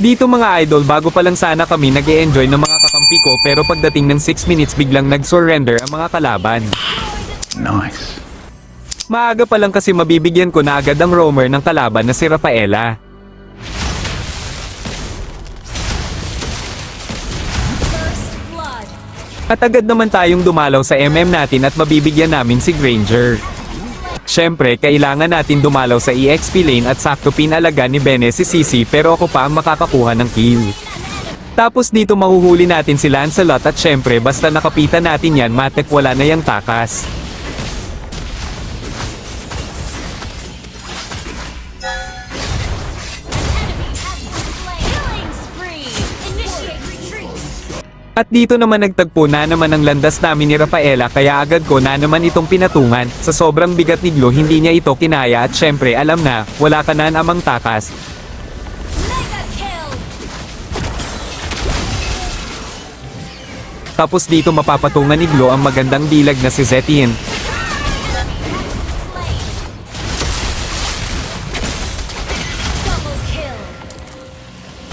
Dito mga idol bago pa lang sana kami nag enjoy ng mga kakampi ko pero pagdating ng 6 minutes biglang nag-surrender ang mga kalaban. Nice. Maaga pa lang kasi mabibigyan ko na agad ang roamer ng kalaban na si Rafaela. At agad naman tayong dumalaw sa MM natin at mabibigyan namin si Granger. Siyempre, kailangan natin dumalaw sa EXP lane at sakto pinalaga ni Bene si Sisi pero ako pa ang makakakuha ng kill. Tapos dito mahuhuli natin si Lancelot at syempre basta nakapitan natin yan matek wala na yang takas. At dito naman nagtagpo na naman ang landas namin ni Rafaela kaya agad ko na naman itong pinatungan. Sa sobrang bigat ni Glo hindi niya ito kinaya at syempre alam na, wala ka na namang takas. Tapos dito mapapatungan ni Glo ang magandang dilag na si Zetien.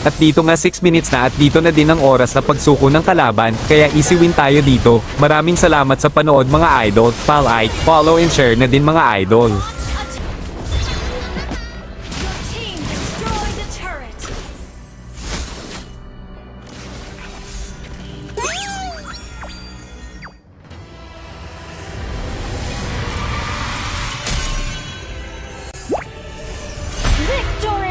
At dito nga 6 minutes na at dito na din ang oras na pagsuko ng kalaban, kaya easy win tayo dito. Maraming salamat sa panood mga idol, pal-like, follow and share na din mga idol. Victory!